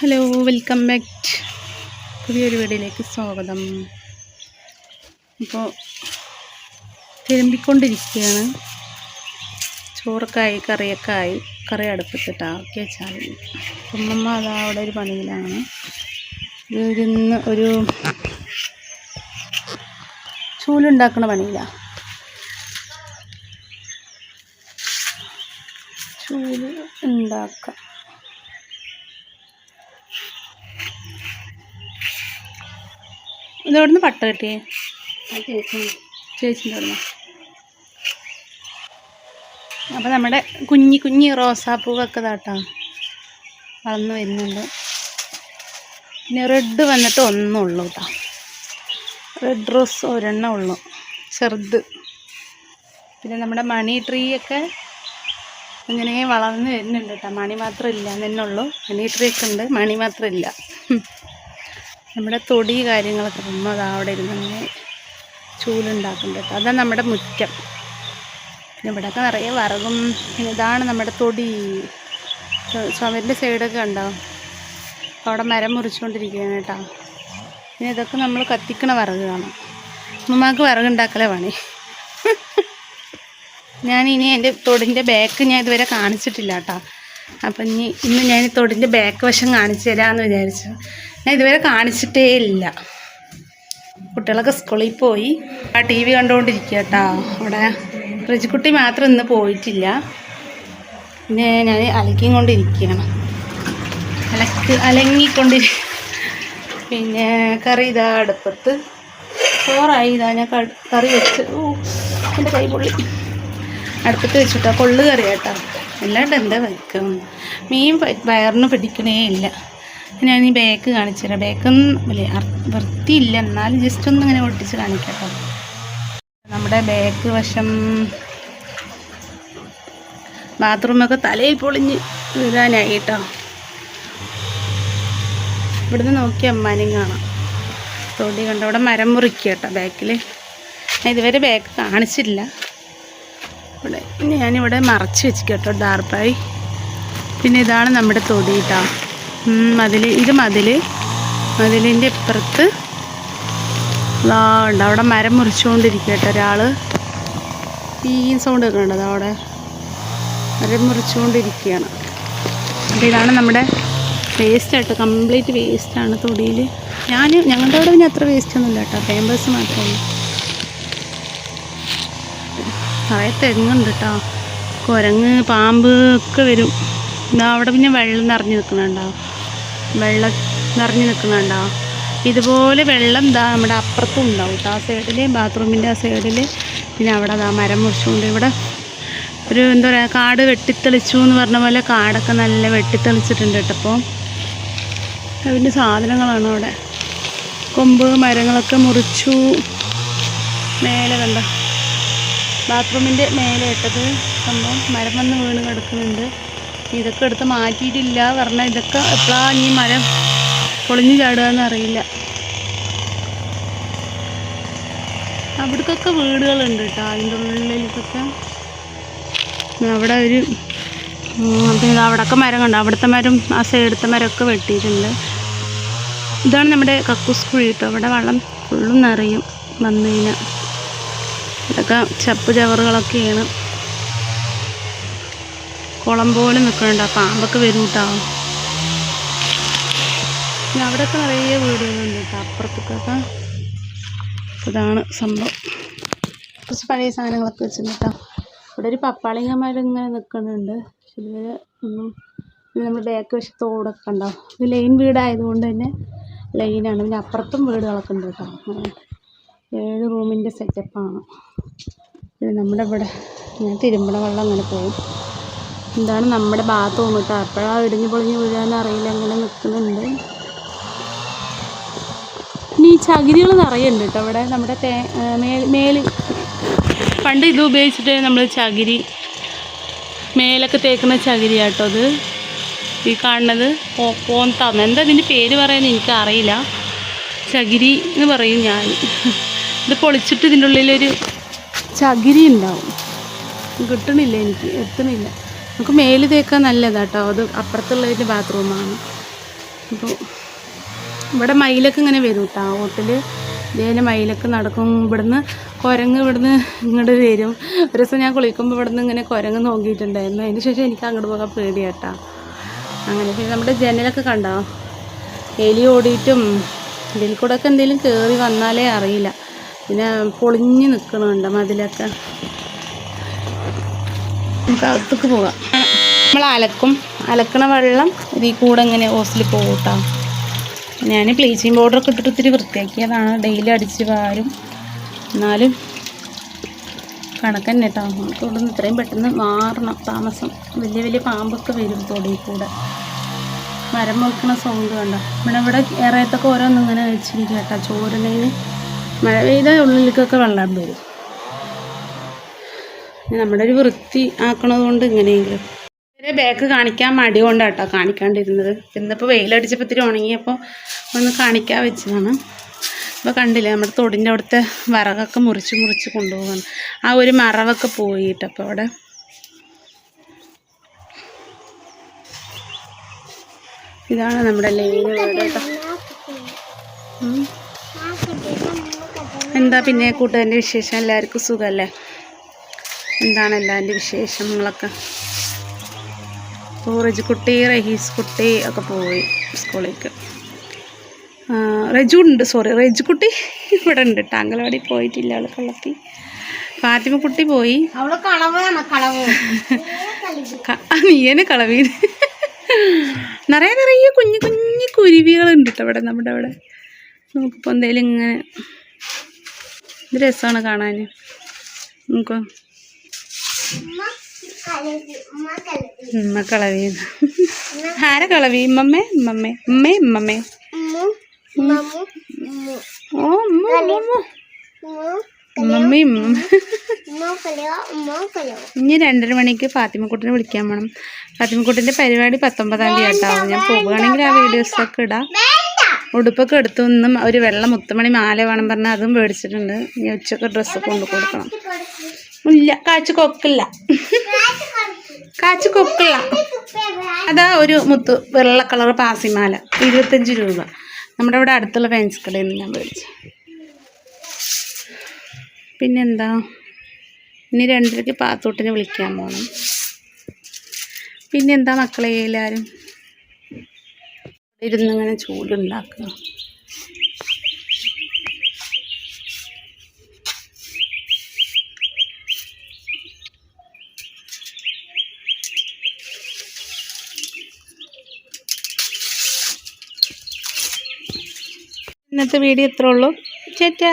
Hello welcome back. പുതിയൊരു വീഡിയോയിലേക്ക് സ്വാഗതം. ഇപ്പോൾ തിരുമ്പിക്കൊണ്ടിരിക്കുകയാണ്. ചോറൊക്കെ ആയി കറിയൊക്കെ ആയി. കറി അടുപ്പത്തിട്ടാ. ഒക്കെ വെച്ചാൽ ഉമ്മമ്മ അതാ അവിടെ ഒരു പണിയിലാണ്. ഇതിന്ന് ഒരു ചൂലുണ്ടാക്കണ പണിയിലാണ് ചൂൽ ഉണ്ടാക്കാം. ഇതെവിടുന്ന് പട്ട കിട്ടിയേ? ചേച്ചിന്റെ അവിടുന്ന്. അപ്പോൾ നമ്മുടെ കുഞ്ഞി കുഞ്ഞി റോസാപ്പൂവൊക്കെ താട്ടാ വളർന്നു വരുന്നുണ്ട്. പിന്നെ റെഡ് വന്നിട്ട് ഒന്നും ഉള്ളൂ കേട്ടോ റെഡ് റോസ് ഒരെണ്ണം ഉള്ളൂ. ചെറുത്. പിന്നെ നമ്മുടെ മണി ട്രീ ഒക്കെ ഇങ്ങനെ വളർന്നു വരുന്നുണ്ട് കേട്ടോ മണി മാത്രമില്ല എന്നുള്ളൂ ഉള്ളൂ. മണി ട്രീ ഒക്കെ ഉണ്ട്. മണി മാത്രം ഇല്ല. നമ്മുടെ തൊടി കാര്യങ്ങളൊക്കെ നമ്മൾ അവിടെ ഇരുന്ന് ചൂലുണ്ടാക്കുന്നുണ്ട് കേട്ടോ. അതാണ് നമ്മുടെ മുറ്റം. ഇവിടെയൊക്കെ നിറയെ വറകും. പിന്നെ ഇതാണ് നമ്മുടെ തൊടി. ചുമരിന്റെ സൈഡൊക്കെ ഉണ്ടോ അവിടെ മരം മുറിച്ചുകൊണ്ടിരിക്കുകയാണ് കേട്ടോ. പിന്നെ ഇതൊക്കെ നമ്മൾ കത്തിക്കണ വറക് കാണാം. ഉമ്മമാക്ക് വിറകുണ്ടാക്കലേ പണി. ഞാൻ ഇനി എന്റെ തൊടിന്റെ ബാക്ക് ഞാൻ ഇതുവരെ കാണിച്ചിട്ടില്ല കേട്ടോ. അപ്പം ഇനി ഇന്ന് ഞാൻ തൊടിന്റെ ബാക്ക് വശം കാണിച്ചു തരാമെന്ന് വിചാരിച്ചു. ഞാൻ ഇതുവരെ കാണിച്ചിട്ടേ ഇല്ല. കുട്ടികളൊക്കെ സ്കൂളിൽ പോയി. ആ ടി വി കണ്ടുകൊണ്ടിരിക്കുക കേട്ടോ അവിടെ റിജിക്കുട്ടി മാത്രം ഇന്ന് പോയിട്ടില്ല. പിന്നെ ഞാൻ അലക്കിയും കൊണ്ടിരിക്കുകയാണ്. അലക്ക് അലങ്ങിക്കൊണ്ടിരി പിന്നെ കറി ഇതാ അടുപ്പത്ത്. ചോറായി ഇതാ ഞാൻ കറി വെച്ച് ഓ എന്റെ കൈ പൊള്ളി. അടുപ്പത്ത് വെച്ചിട്ടാ കൊള്ളു കറി കേട്ടോ അല്ലാണ്ട് എന്താ വയ്ക്കും മീൻ വയറിന് പിടിക്കണേ ഇല്ല. ഞാൻ ഈ ബേക്ക് കാണിച്ചു തരാം. ബേക്കൊന്നും വലിയ വൃത്തിയില്ല. എന്നാലും ജസ്റ്റ് ഒന്ന് ഇങ്ങനെ ഒട്ടിച്ച് കാണിക്കാം നമ്മുടെ ബാക്ക് വശം ബാത്റൂമൊക്കെ തലയിൽ പൊളിഞ്ഞ് വീഴാനായി കേട്ടോ. ഇവിടുന്ന് നോക്കി അമ്മാനും കാണാം. തൊടി കണ്ടവിടെ മരം മുറിക്കുക കേട്ടോ ബാക്കിൽ ഞാൻ ഇതുവരെ ബാക്ക് കാണിച്ചില്ല. ഇവിടെ. ഞാനിവിടെ മറച്ച് വെച്ച് കേട്ടോ ഡാർപ്പായി പിന്നെ ഇതാണ് നമ്മുടെ തൊടി കേട്ടോ ഇത് മതിൽ മതിലിന്റെ ഇപ്പുറത്ത് ഉണ്ട്. അവിടെ മരം മുറിച്ചുകൊണ്ടിരിക്കുക കേട്ടോ ഒരാൾ ഈ സൗണ്ട് ഒക്കെ അവിടെ മരം മുറിച്ചുകൊണ്ടിരിക്കുകയാണ്. അപ്പോൾ ഇതാണ് നമ്മുടെ വേസ്റ്റ് ആയിട്ട് കംപ്ലീറ്റ് വേസ്റ്റാണ് തൊടിയിൽ ഞാൻ ഞങ്ങളുടെ അവിടെ പിന്നെ അത്ര വേസ്റ്റ് ഒന്നുമില്ല കേട്ടോ പേമ്പേഴ്സ് മാത്രമേ നിറയെ തെങ്ങുണ്ട് കേട്ടോ കുരങ്ങ് പാമ്പ് ഒക്കെ വരും. ഇതാ അവിടെ പിന്നെ വെള്ളം നിറഞ്ഞു നിൽക്കുന്നുണ്ടോ? വെള്ളം നിറഞ്ഞു നിൽക്കുന്നുണ്ടോ? ഇതുപോലെ വെള്ളം ഇതാ നമ്മുടെ അപ്പുറത്തും ഉണ്ടാവും കേട്ടോ ആ സൈഡിൽ ബാത്റൂമിന്റെ ആ സൈഡിൽ പിന്നെ അവിടെ അതാ മരം മുറിച്ചുകൊണ്ട് ഇവിടെ ഒരു എന്താ പറയുക കാട് വെട്ടിത്തെളിച്ചു എന്ന് പറഞ്ഞ പോലെ കാടൊക്കെ നല്ല വെട്ടിത്തെളിച്ചിട്ടുണ്ട് കേട്ടോ അപ്പോൾ അതിന്റെ സാധനങ്ങളാണ് അവിടെ. കൊമ്പ് മരങ്ങളൊക്കെ മുറിച്ചു. മേലെ കണ്ടോ? ബാത്റൂമിന്റെ മേലെ ഇട്ടത് സംഭവം മരം വന്ന് വീണ് കിടക്കുന്നുണ്ട്. ഇതൊക്കെ എടുത്ത് മാറ്റിയിട്ടില്ല. പറഞ്ഞാൽ ഇതൊക്കെ എപ്പോഴാണ് ഈ മരം പൊളിഞ്ഞു ചാടുകയെന്ന് അറിയില്ല. അവിടക്കൊക്കെ വീടുകളുണ്ട് കേട്ടോ. അതിന്റെ ഉള്ളിലേക്കൊക്കെ അവിടെ ഒരു പിന്നെ അവിടെയൊക്കെ മരം കണ്ടു? അവിടുത്തെ മരം ആ സൈഡത്തെ മരമൊക്കെ വെട്ടിയിട്ടുണ്ട്. ഇതാണ് നമ്മുടെ കക്കൂസ് കുഴി കേട്ടോ. അവിടെ വെള്ളം ഫുള്ളും നിറയും വന്നു കഴിഞ്ഞാൽ. ഇതൊക്കെ ചപ്പ് ചവറുകളൊക്കെയാണ്. കുളം പോലെ നിൽക്കുന്നുണ്ട് ആ പാമ്പൊക്കെ വരും കേട്ടോ. അവിടെയൊക്കെ നിറയെ വീടുകളുണ്ട് കേട്ടോ. അപ്പുറത്തൊക്കെ ഇതാണ് സംഭവം. കുറച്ച് പഴയ സാധനങ്ങളൊക്കെ വെച്ചിട്ടുണ്ട് കേട്ടോ. ഇവിടെ ഒരു പപ്പാളിങ്ങന്മാർ ഇങ്ങനെ നിൽക്കുന്നുണ്ട് ഇതുവരെ ഒന്നും നമ്മുടെ ബാക്ക് വശത്ത് തോടൊക്കെ ഉണ്ടാവും ഇത് ലൈൻ വീടായതുകൊണ്ട് തന്നെ ലൈനാണ് പിന്നെ അപ്പുറത്തും വീടുകളൊക്കെ ഉണ്ട് കേട്ടോ. ഏഴ് റൂമിന്റെ സെറ്റപ്പാണ്. പിന്നെ നമ്മുടെ ഇവിടെ ഞാൻ തിരുമ്പണ വെള്ളം അങ്ങനെ പോകും എന്താണ് നമ്മുടെ ബാത്റൂം കേട്ടോ. അപ്പോഴാണ് ഇടിഞ്ഞ് പൊളിഞ്ഞ് വീഴാൻ അറിയില്ല അങ്ങനെ നിൽക്കുന്നുണ്ട്. ഇനി ഈ ചകിരികൾ നിറയുണ്ട് കേട്ടോ ഇവിടെ. നമ്മുടെ തേ മേൽ. പണ്ട് ഇത് ഉപയോഗിച്ചിട്ട് നമ്മൾ ചകിരി മേലൊക്കെ തേക്കുന്ന ചകിരി കേട്ടോ അത് ഈ കാണുന്നത് പോന്താന്ന് എന്താ ഇതിന്റെ പേര് പറയുന്നത് എനിക്കറിയില്ല. ചകിരി എന്ന് പറയും ഞാൻ. ഇത് പൊളിച്ചിട്ട് ഇതിന്റെ ഉള്ളിലൊരു ചകിരി ഉണ്ടാവും കിട്ടണില്ല എനിക്ക് എത്തണില്ല. നമുക്ക് മേൽ തേക്കാൻ നല്ലതാട്ടോ. അത് അപ്പുറത്തുള്ളതിന്റെ ബാത്റൂമാണ്. അപ്പോൾ ഇവിടെ മയിലൊക്കെ ഇങ്ങനെ വരും കേട്ടോ. ഹോട്ടൽ ഇതേപോലെ മയിലൊക്കെ നടക്കും. ഇവിടുന്ന് കുരങ്ങ് ഇവിടുന്ന് ഇങ്ങോട്ട് വരും. ഒരു ദിവസം ഞാൻ കുളിക്കുമ്പോൾ ഇവിടുന്ന് ഇങ്ങനെ കുരങ്ങ് നോക്കിയിട്ടുണ്ടായിരുന്നു. അതിന് ശേഷം എനിക്ക് അങ്ങോട്ട് പോകാൻ പേടിയാട്ടാ. അങ്ങനെ പിന്നെ നമ്മുടെ ജനലൊക്കെ കണ്ടോ? എലി ഓടിയിട്ടും ഇതിൽ കൂടെ ഒക്കെ എന്തെങ്കിലും കയറി വന്നാലേ അറിയില്ല. പിന്നെ പൊളിഞ്ഞ് നിൽക്കണുണ്ട് മതിലൊക്കെ. നമുക്ക് അകത്തേക്ക് പോകാം. നമ്മൾ അലക്കും. അലക്കണ വെള്ളം ഇതിൽ കൂടെ ഇങ്ങനെ ഓസിൽ പോകട്ടോ കേട്ടോ ഞാൻ ബ്ലീച്ചിങ് പൗഡറൊക്കെ ഇട്ടിട്ട് ഒത്തിരി വൃത്തിയാക്കിയതാണ്. ഡെയിലി അടിച്ച് വാരും. എന്നാലും കണക്കന്നെ കേട്ടോ നമുക്ക് ഇവിടെ നിന്ന് ഇത്രയും പെട്ടെന്ന് മാറണം. താമസം. വലിയ വലിയ പാമ്പൊക്കെ വരും തൊടിയിൽ കൂടെ. മരം വെക്കണ സൗണ്ട് കണ്ടോ? ഇവിടെ ഇവിടെ ഏറെത്തൊക്കെ ഓരോന്നും ഇങ്ങനെ വെച്ചിരിക്കും കേട്ടോ. ചോരുന്നതിന് മഴ പെയ്ത ഉള്ളിലേക്കൊക്കെ വെള്ളം വരും. നമ്മുടെ ഒരു വൃത്തി ആക്കണത് കൊണ്ട് ഇങ്ങനെയെങ്കിലും. ഇവരെ ബാക്ക് കാണിക്കാൻ മടി കൊണ്ടാട്ടോ കാണിക്കാണ്ടിരുന്നത്. ഇന്നിപ്പോൾ വെയിലടിച്ചപ്പോൾ ഇത്തിരി ഉണങ്ങിയപ്പോൾ ഒന്ന് കാണിക്കാൻ വെച്ചതാണ്. അപ്പോൾ കണ്ടില്ലേ നമ്മുടെ തൊടിന്റെ അവിടുത്തെ വിറകൊക്കെ മുറിച്ച് മുറിച്ച് കൊണ്ടുപോകാണ് ആ ഒരു മറവൊക്കെ പോയിട്ട് അപ്പോൾ അവിടെ. ഇതാണ് നമ്മുടെ ലൈൻ കേട്ടോ. എന്താ പിന്നെ കൂട്ടുകാരന്റെ വിശേഷം? എല്ലാവർക്കും സുഖമല്ലേ? എന്താണ് എല്ലാവരുടെ വിശേഷങ്ങളൊക്കെ? റജു കുട്ടി റഹീസ് കുട്ടി ഒക്കെ പോയി സ്കൂളിലേക്ക്. റജു ഉണ്ട് സോറി റജു കുട്ടി ഇവിടെ ഉണ്ട് കേട്ടോ. അങ്കലവാടി പോയിട്ടില്ല അവൾ കളത്തി ഫാത്തിമ കുട്ടി പോയി. നീയനെ കളവീന് നിറയെ നിറയെ കുഞ്ഞു കുഞ്ഞു കുരുവികളുണ്ട് കേട്ടോ ഇവിടെ നമ്മുടെ അവിടെ. നമുക്കിപ്പോൾ എന്തെങ്കിലും ഇങ്ങനെ ഇത് രസമാണ് കാണാൻ നമുക്ക് ഉമ്മ കളവി ആരെ കളവി ഉമ്മമ്മേ ഉമ്മമ്മേ ഉമ്മേ ഉമ്മമ്മേ ഓ ഉമ്മ ഇനി രണ്ടര മണിക്ക് ഫാത്തിമക്കുട്ടിനെ വിളിക്കാൻ വേണം ഫാത്തിമക്കുട്ടിന്റെ പരിപാടി പത്തൊമ്പതാം തീയതി കേട്ടോ. ഞാൻ പോവുകയാണെങ്കിൽ ആ വീഡിയോസൊക്കെ ഇടാം. ഉടുപ്പൊക്കെ എടുത്തു നിന്നും ഒരു വെള്ള മുത്തുമണി മാല വേണം പറഞ്ഞാൽ അതും മേടിച്ചിട്ടുണ്ട്. ഇനി ഉച്ചയ്ക്ക് ഡ്രസ്സ് കൊണ്ടു കൊടുക്കണം. ഇല്ല കാച്ചു കൊക്കില്ല. കാച്ചു കൊക്കില്ല. അതാ ഒരു മുത്ത് വെള്ള കളർ പാസിമാല ഇരുപത്തഞ്ച് രൂപ. നമ്മുടെ ഇവിടെ അടുത്തുള്ള ഫാൻസ് കടയിൽ നിന്ന് ഞാൻ മേടിച്ചു. പിന്നെന്താ? ഇനി രണ്ടരയ്ക്ക് പാത്തോട്ടിനെ വിളിക്കാൻ പോകണം പിന്നെന്താ മക്കളെ എല്ലാവരും ഇരുന്നിങ്ങനെ ചൂടുണ്ടാക്കുക. ഇന്നത്തെ വീഡിയോ ഇത്രേ ഉള്ളൂ. ചേറ്റാ.